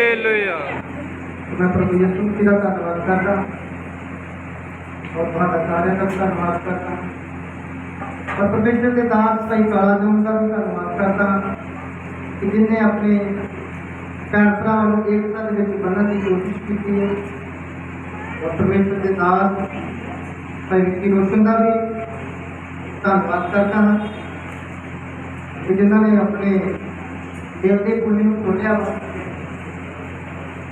Hallelujah ਮੈਂ ਪ੍ਰਭੂ ਯਿਸੂ ਮਸੀਹ ਦਾ ਧੰਨਵਾਦ ਕਰਦਾ ਔਰ ਤੁਹਾਡਾ ਸਾਰਿਆਂ ਦਾ ਧੰਨਵਾਦ ਕਰਦਾ। ਔਰ ਪਰਮੇਸ਼ਰ ਦੇ ਦਾਸ ਸਹੀ ਕਾਲਾ ਜੋਨ ਦਾ ਵੀ ਧੰਨਵਾਦ ਕਰਦਾ ਕਿ ਜਿਨੇ ਆਪਣੇ ਭੈਣ ਭਰਾਵਾਂ ਨੂੰ ਏਕਤਾ ਦੇ ਵਿੱਚ ਬੰਨ੍ਹਣ ਦੀ ਕੋਸ਼ਿਸ਼ ਕੀਤੀ ਹੈ। ਔਰ ਪਰਮੇਸ਼ਰ ਦੇ ਦਾਸ ਭਾਈ ਵਿੱਕੀ ਰੋਸ਼ਨ ਦਾ ਵੀ ਧੰਨਵਾਦ ਕਰਦਾ ਹਾਂ ਕਿ ਜਿਨ੍ਹਾਂ ਨੇ ਆਪਣੇ ਦਿਲ ਦੇ ਪੁੰਨ ਨੂੰ ਖੋਲਿਆ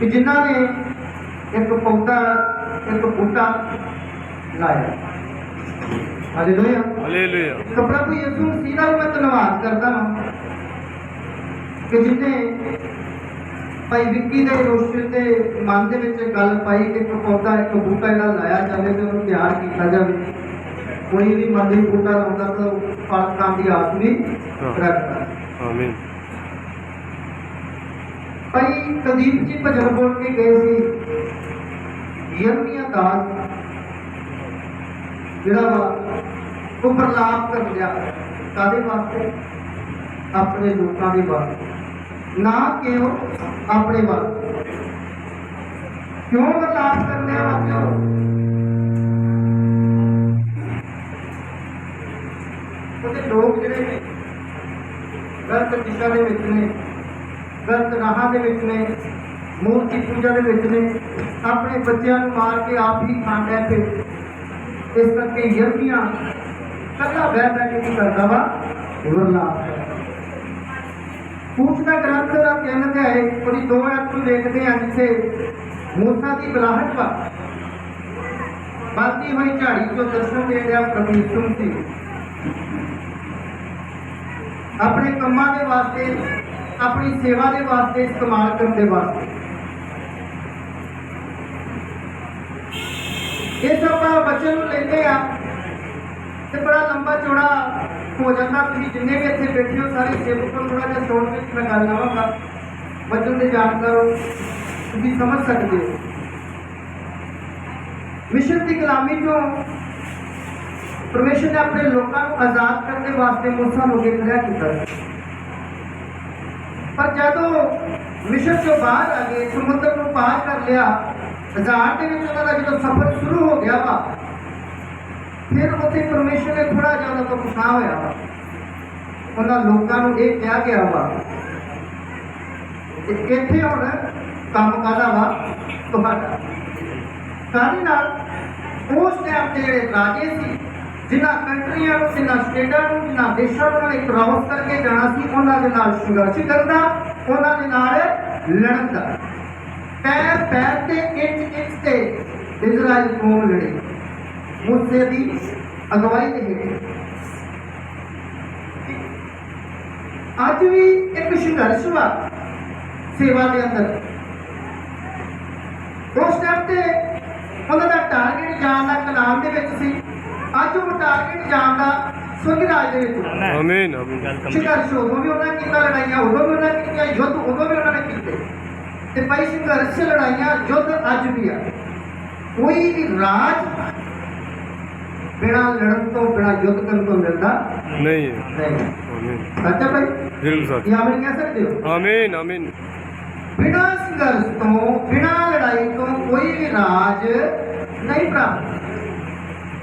ਕਿ ਜਿਨ੍ਹਾਂ ਨੇ ਇੱਕ ਪੌਦਾ ਇੱਕ ਬੂਟਾ ਲਾਇਆ। Hallelujah hallelujah. ਕਿ ਪ੍ਰਭੂ ਯਿਸੂ ਮਸੀਹ ਦਾ ਮੈਂ ਧੰਨਵਾਦ ਕਰਦਾ ਹਾਂ ਕਿ ਜਿਨੇ ਭਾਈ ਵਿੱਕੀ ਦੇ ਰੋਸ਼ਨ ਦੇ ਮਨ ਦੇ ਵਿੱਚ ਗੱਲ ਪਾਈ ਕਿ ਇੱਕ ਪੌਦਾ ਇੱਕ ਬੂਟਾ ਜਿਹੜਾ ਲਾਇਆ ਜਾਵੇ ਤੇ ਉਹਨੂੰ ਤਿਆਰ ਕੀਤਾ ਜਾਵੇ। ਕੋਈ ਵੀ ਮੰਦੀ ਬੂਟਾ ਲਾਉਂਦਾ ਤਾਂ ਫਲ ਦੀ ਆਸ ਵੀ ਰੱਖਦਾ। ਆਮੀਨ। ਭਾਈ ਕੁਲਦੀਪ ਜੀ ਭਜਨ ਬੋਲ ਕੇ ਗਏ ਸੀ। ਯਰਮੀਆ ਦਾਸ ਜਿਹੜਾ ਵਾ, ਉਹ ਪ੍ਰਲਾਪ ਕਰ ਲਿਆ। ਕਾਦੇ ਵਾਸਤੇ? ਆਪਣੇ ਲੋਕਾਂ ਦੇ ਵਾਸਤੇ। ਨਾ ਕਿ ਆਪਣੇ ਵਾਸਤੇ। ਕਿਉਂ ਪ੍ਰਲਾਪ ਕਰ ਲਿਆ ਵਾ ਉਹਦੇ ਲੋਕ ਜਿਹੜੇ ਨੇ, ਗਲਤ ਦਿਸ਼ਾ ਦੇ ਵਿੱਚ ਨੇ। ਗਲਤ ਰਾਹਾਂ ਦੇ ਵਿੱਚ ਨੇ, ਮੂਰਤੀ ਪੂਜਾ ਦੇ ਵਿੱਚ ਨੇ, ਆਪਣੇ ਬੱਚਿਆਂ ਨੂੰ ਮਾਰ ਕੇ ਆਪ ਹੀ ਖਾਂਦਾ ਹੈ ਇਸ ਕਰਕੇ ਯਰਮੀਆਂ ਕੱਲਾ ਬਹਿ ਬਹਿ ਕੇ ਕੀ ਕਰਦਾ ਵਾ? ਵਰਲਾਪ ਕੂਚ ਗ੍ਰੰਥ ਦਾ ਤਿੰਨ ਅਧਿਆਏ ਉਹਦੀ ਦੋ ਐਤ ਨੂੰ ਦੇਖਦੇ ਹਾਂ ਜਿੱਥੇ ਮੂਸਾ ਦੀ ਬਲਾਹਟ ਵਾ। ਬਾਤੀ ਹੋਈ ਝਾੜੀ ਤੋਂ ਦਰਸ਼ਨ ਦੇ ਰਿਹਾ ਪ੍ਰਭੂ ਯਿਸੂ ਮਸੀਹ। ਆਪਣੇ ਕੰਮਾਂ ਦੇ ਵਾਸਤੇ ਆਪਣੀ ਸੇਵਾ ਦੇ ਵਾਸਤੇ, ਇਸਤੇਮਾਲ ਕਰਨ ਦੇ ਵਾਸਤੇ। ਇਹ ਸਭ ਆਪਾਂ ਬਚਨ ਨੂੰ ਲੈਂਦੇ ਆ ਤੇ ਬੜਾ ਲੰਬਾ ਚੌੜਾ ਹੋ ਜਾਂਦਾ। ਤੁਸੀਂ ਜਿੰਨੇ ਵੀ ਇੱਥੇ ਬੈਠੇ ਹੋ, ਸਾਰੇ ਸੇਵਕ ਨੂੰ ਥੋੜਾ ਜਿਹਾ ਸੁਣ ਵਿੱਚ ਮੈਂ ਗੱਲ ਲਾਵਾਂਗਾ। ਬਚਨ ਦੇ ਜਾਣਕਾਰ ਤੁਸੀਂ ਸਮਝ ਸਕਦੇ ਹੋ। ਮਿਸ਼ਨ ਦੀ ਗੁਲਾਮੀ ਤੋਂ ਪਰਮੇਸ਼ਰ ਨੇ ਆਪਣੇ ਲੋਕਾਂ ਨੂੰ ਆਜ਼ਾਦ ਕਰਨ ਦੇ ਵਾਸਤੇ ਮੂਸਾ ਨੂੰ ਅੱਗੇ ਖੜਾ ਕੀਤਾ। ਪਰ ਜਦੋਂ ਮਿਸ਼ਨ ਤੋਂ ਬਾਹਰ ਆ ਗਏ, ਸਮੁੰਦਰ ਨੂੰ ਪਾਰ ਕਰ ਲਿਆ ਹਜ਼ਾਰ ਦੇ ਵਿੱਚ ਉਹਨਾਂ ਦਾ ਜਦੋਂ ਸਫ਼ਰ ਸ਼ੁਰੂ ਹੋ ਗਿਆ ਵਾ, ਫਿਰ ਉੱਥੇ ਪਰਮੇਸ਼ਰ ਨੇ ਥੋੜਾ ਜਿਹਾ ਉਹਨਾਂ ਤੋਂ ਗੁੱਸਾ ਹੋਇਆ ਵਾ। ਉਹਨਾਂ ਲੋਕਾਂ ਨੂੰ ਇਹ ਕਿਹਾ ਗਿਆ ਵਾ ਕਿ ਇੱਥੇ ਹੁਣ ਕੰਮ ਕਾਹਦਾ ਵਾ? ਤੁਹਾਡਾ। ਕਾਹਦੇ ਨਾਲ? ਉਸ ਟਾਈਮ ਤੇ ਜਿਹੜੇ ਰਾਜੇ ਸੀ ਜਿਨ੍ਹਾਂ ਕੰਟਰੀਆਂ ਨੂੰ, ਜਿਨ੍ਹਾਂ ਸਟੇਟਾਂ ਨੂੰ, ਜਿਨ੍ਹਾਂ ਦੇਸ਼ਾਂ ਨੂੰ ਉਹਨਾਂ ਨੇ ਕਰਕੇ ਜਾਣਾ ਸੀ, ਉਹਨਾਂ ਦੇ ਨਾਲ ਸੰਘਰਸ਼ ਕਰਦਾ ਉਹਨਾਂ ਦੇ ਨਾਲ ਲੜਨ। ਦਾ ਪੈਰ ਪੈਰ ਤੇ, ਇੰਚ ਇੰਚ ਤੇ ਇਜ਼ਰਾਈਲ ਕੌਮ ਲੜੇ। ਮੂਸੇ ਦੀ ਅਗਵਾਈ ਦੇ ਹੇਠ ਅੱਜ ਵੀ ਇੱਕ ਸੰਘਰਸ਼ ਵਾ ਸੇਵਾ ਦੇ ਅੰਦਰ। ਉਸ ਟਾਈਮ ਤੇ ਉਹਨਾਂ ਦਾ ਟਾਰਗੇਟ ਜਾਣ ਦਾ ਕਲਾਮ ਦੇ ਵਿੱਚ ਸੀ। ਟਾਰਗੇਟ ਜਾਣ ਦਾ ਸੁਰਗ ਰਾਜ ਦੇ ਵਿੱਚ। ਆਮੀਨ। ਆਮੀਨ। ਸੰਘਰਸ਼ ਉਦੋਂ ਵੀ ਉਹਨਾਂ ਕੀਤਾ ਲੜਾਈਆਂ ਉਦੋਂ ਵੀ ਉਹਨਾਂ ਕੀਤੀਆਂ ਯੁੱਧ ਉਦੋਂ ਵੀ ਉਹਨਾਂ ਨੇ ਕੀਤੇ। ਤੇ ਭਾਈ ਸੰਘਰਸ਼ ਲੜਾਈਆਂ ਯੁੱਧ ਅੱਜ ਵੀ ਆ। ਕੋਈ ਵੀ ਰਾਜ ਬਿਨਾਂ ਲੜਨ ਤੋਂ ਬਿਨਾਂ ਯੁੱਧ ਕਰਨ ਤੋਂ ਮਿਲਦਾ ਨਹੀਂ ਹੈ। ਨਹੀਂ। ਸੱਚਾ ਭਾਈ? ਬਿਲਕੁਲ ਸੱਚ। ਇਹ ਆਮਨ ਕਹਿ ਸਕਦੇ ਹੋ? ਆਮੀਨ ਆਮੀਨ। ਬਿਨਾਂ ਸੰਘਰਸ਼ ਤੋਂ ਬਿਨਾਂ ਲੜਾਈ ਤੋਂ ਕੋਈ ਵੀ ਰਾਜ ਨਹੀਂ ਪ੍ਰਾਪਤ।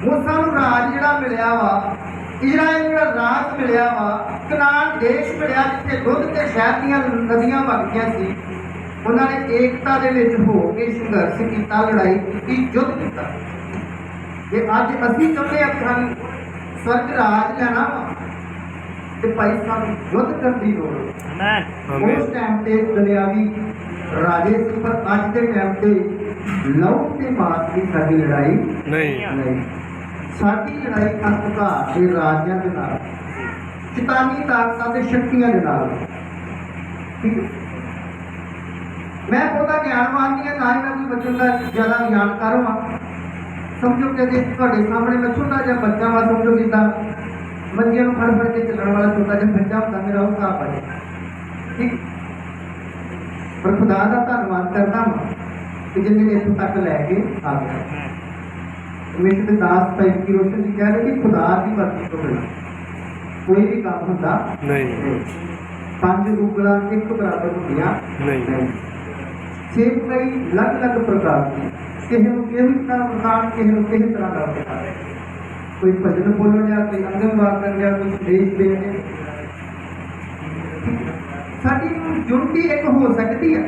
ਮੂਸਾ ਨੂੰ ਰਾਜ ਜਿਹੜਾ ਮਿਲਿਆ ਵਾ ਇਜ਼ਰਾਈਲ ਨੂੰ ਜਿਹੜਾ ਰਾਜ ਮਿਲਿਆ ਵਾ ਕਨਾਨ ਦੇਸ਼ ਮਿਲਿਆ ਜਿੱਥੇ ਦੁੱਧ ਤੇ ਸ਼ਹਿਦ ਦੀਆਂ ਨਦੀਆਂ ਵਗਦੀਆਂ ਸੀ ਉਹਨਾਂ ਨੇ ਏਕਤਾ ਦੇ ਵਿੱਚ ਹੋ ਕੇ ਸੰਘਰਸ਼ ਕੀਤਾ ਲੜਾਈ ਕੀਤੀ ਯੁੱਧ ਕੀਤਾ। ਜੇ ਅੱਜ ਅਸੀਂ ਚਾਹੁੰਦੇ ਹਾਂ ਕਿ ਸਵਰਗ ਰਾਜ ਲੈਣਾ ਵਾ ਤੇ ਭਾਈ ਸਾਨੂੰ ਯੁੱਧ ਕਰਨ ਦੀ ਲੋੜ ਹੈ। ਉਸ ਟਾਈਮ ਤੇ ਦੁਨਿਆਵੀ ਰਾਜੇ ਸੀ ਪਰ ਅੱਜ ਦੇ ਟਾਈਮ ਤੇ ਲਹੂ ਤੇ ਮਾਸ ਦੀ ਸਾਡੀ ਲੜਾਈ ਨਹੀਂ। ਨਹੀਂ। ਸਾਡੀ ਲੜਾਈ ਅੰਧਕਾਰ ਦੇ ਰਾਜਿਆਂ ਦੇ ਨਾਲ ਸ਼ੈਤਾਨੀ ਤਾਕਤਾਂ ਤੇ ਸ਼ਕਤੀਆਂ ਦੇ ਨਾਲ। ਠੀਕ ਮੈਂ ਬਹੁਤਾ ਗਿਆਨਵਾਨ ਨਹੀਂ ਹਾਂ, ਨਾ ਹੀ ਮੈਂ ਕੋਈ ਬੱਚੇ ਦਾ ਜ਼ਿਆਦਾ ਗਿਆਨਕਾਰ ਹਾਂ ਸਮਝੋ ਕਿ ਜੇ ਤੁਹਾਡੇ ਸਾਹਮਣੇ ਮੈਂ ਛੋਟਾ ਜਿਹਾ ਬੱਚਾ ਵਾ, ਸਮਝੋ ਜਿੱਦਾਂ ਮੰਜੀਆਂ ਨੂੰ ਫੜ ਫੜ ਕੇ ਚੱਲਣ ਵਾਲਾ ਛੋਟਾ ਜਿਹਾ ਬੱਚਾ ਹੁੰਦਾ, ਮੇਰਾ ਉਹ ਸਾਹ ਹੈ ਠੀਕ ਪਰ ਖੁਦਾ ਦਾ ਧੰਨਵਾਦ ਕਰਦਾ ਹਾਂ ਕਿ ਜਿੰਨੇ ਇੱਥੋਂ ਤੱਕ ਲੈ ਕੇ ਆ ਗਿਆ। ਤੇ ਦਾਸ ਭਾਈ ਕੀ ਰੋਸ਼ਨ ਜੀ ਕਹਿ ਰਹੇ ਕਿ ਖੁਦਾ ਦੀ ਵਰਤੀ ਤੋਂ ਬਿਨਾਂ ਕੋਈ ਵੀ ਕੰਮ ਹੁੰਦਾ ਨਹੀਂ। ਪੰਜ ਉਂਗਲਾਂ ਇੱਕ ਬਰਾਬਰ ਹੁੰਦੀਆਂ ਨਹੀਂ। ਛੇ ਕਈ ਅਲੱਗ-ਅਲੱਗ ਪ੍ਰਕਾਰ ਦੀ ਕਿਸੇ ਨੂੰ ਕਿਸੇ ਤਰ੍ਹਾਂ ਪ੍ਰਕਾਰ ਕਿਸੇ ਨੂੰ ਕਿਸੇ ਤਰ੍ਹਾਂ ਦਾ ਪ੍ਰਕਾਰ ਕੋਈ ਭਜਨ ਬੋਲਣ ਜਾਂ ਕੋਈ ਅੰਗਨ ਵਾਰ ਕਰਨ ਜਾਂ ਕੋਈ ਸੰਦੇਸ਼ ਦੇਣ। ਸਾਡੀ ਜੁੜਤੀ ਇੱਕ ਹੋ ਸਕਦੀ ਹੈ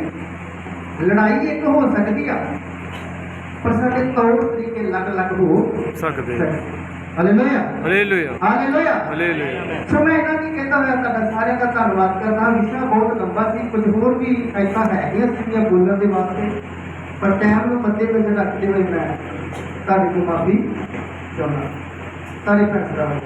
ਲੜਾਈ ਇੱਕ ਹੋ ਸਕਦੀ ਆ। ਪਰ ਸਾਡੇ ਤੌਰ ਤਰੀਕੇ ਅਲੱਗ-ਅਲੱਗ ਹੋ ਸਕਦੇ ਹਾਲੇਲੂਇਆ ਹਲੇਲੂਇਆ ਹਾਲੇਲੂਇਆ ਹਲੇਲੂਇਆ ਸੋ ਮੈਂ ਇਹਨਾਂ ਦੀ ਕਹਿੰਦਾ ਹੋਇਆ ਤੁਹਾਡਾ ਸਾਰਿਆਂ ਦਾ ਧੰਨਵਾਦ ਕਰਦਾ। ਵਿਸ਼ਾ ਬਹੁਤ ਲੰਬਾ ਸੀ ਕੁਝ ਹੋਰ ਵੀ ਐਸਾ ਹੈਗੀਆਂ ਸੀਗੀਆਂ ਬੋਲਣ ਦੇ ਵਾਸਤੇ। ਪਰ ਟਾਈਮ ਨੂੰ ਮੱਦੇ ਵਿੱਚ ਰੱਖਦੇ ਹੋਏ ਮੈਂ ਤੁਹਾਡੇ ਤੋਂ ਮਾਫੀ ਚਾਹੁੰਦਾ। ਸਾਰੇ ਭੈਣ ਭਰਾਵਾਂ